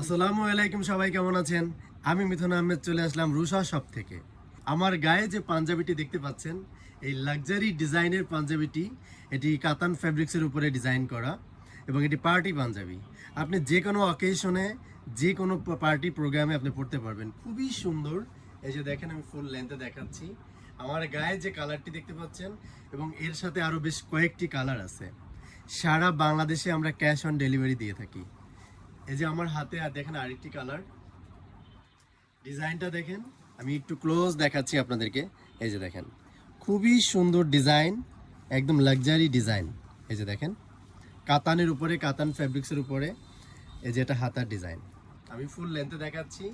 আসসালামু আলাইকুম, সবাই কেমন আছেন? আমি মিথুন আহমেদ চলে আসলাম রুষা শপ থেকে। আমার গায়ে যে পাঞ্জাবিটি দেখতে পাচ্ছেন, এই লাক্সারি ডিজাইনের পাঞ্জাবিটি, এটি কাতান ফ্যাব্রিক্সের উপরে ডিজাইন করা এবং এটি পার্টি পাঞ্জাবি। আপনি যে কোনো অকেশনে যে কোনো পার্টি প্রোগ্রামে আপনি পড়তে পারবেন। খুবই সুন্দর। এই যে দেখেন, আমি ফুল লেন্থে দেখাচ্ছি। আমার গায়ে যে কালারটি দেখতে পাচ্ছেন, এবং এর সাথে আরও বেশ কয়েকটি কালার আছে। সারা বাংলাদেশে আমরা ক্যাশ অন ডেলিভারি দিয়ে থাকি। এই যে আমার হাতে, আর দেখেন আরেকটি কালার ডিজাইনটা দেখেন, আমি একটু ক্লোজ দেখাচ্ছি আপনাদেরকে। এই যে দেখেন, খুবই সুন্দর ডিজাইন, একদম লাক্সারি ডিজাইন। এই যে দেখেন, কাতানের উপরে, কাতান ফ্যাব্রিক্সের উপরে, এই যে এটা হাতার ডিজাইন। আমি ফুল লেন্থে দেখাচ্ছি।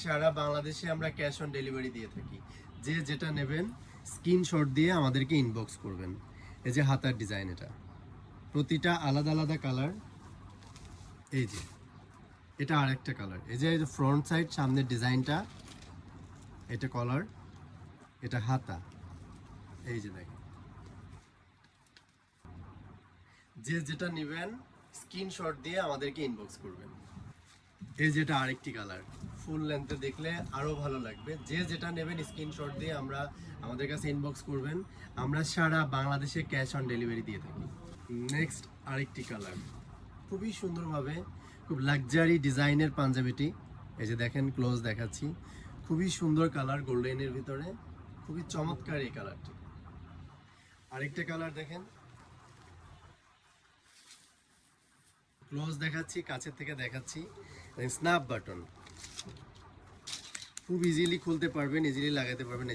সারা বাংলাদেশে আমরা ক্যাশ অন ডেলিভারি দিয়ে থাকি। যে যেটা নেবেন স্ক্রিনশট দিয়ে আমাদেরকে ইনবক্স করবেন। এই যে হাতার ডিজাইন এটা। প্রতিটা আলাদা আলাদা কালার এই যে, এটা আরেকটা কালার এই যে ফ্রন্ট সাইড সামনের ডিজাইনটা এটা কলার এটা হাতা। এই যে দেখেন। যে যেটা নেবেন স্ক্রিনশট দিয়ে আমাদেরকে ইনবক্স করবেন। এই যেটা আরেকটি কালার ফুল লেন্থে দেখলে আরও ভালো লাগবে। যে যেটা নেবেন স্ক্রিনশট দিয়ে আমরা আমাদের কাছে ইনবক্স করবেন। আমরা সারা বাংলাদেশে ক্যাশ অন ডেলিভারি দিয়ে থাকি। নেক্সট আরেকটি কালার খুবই সুন্দরভাবে, খুব লাক্সারি ডিজাইনের পাঞ্জাবিটি। এই যে দেখেন ক্লোজ দেখাচ্ছি। খুবই সুন্দর কালার গোল্ডেনের ভিতরে। খুবই চমৎকার এই কালারটি আরেকটা কালার দেখেন। ক্লোজ দেখাচ্ছি, কাছের থেকে দেখাচ্ছি। স্ন্যাপ বাটন খুব ইজিলি খুলতে পারবেন ইজিলি লাগাতে পারবেন।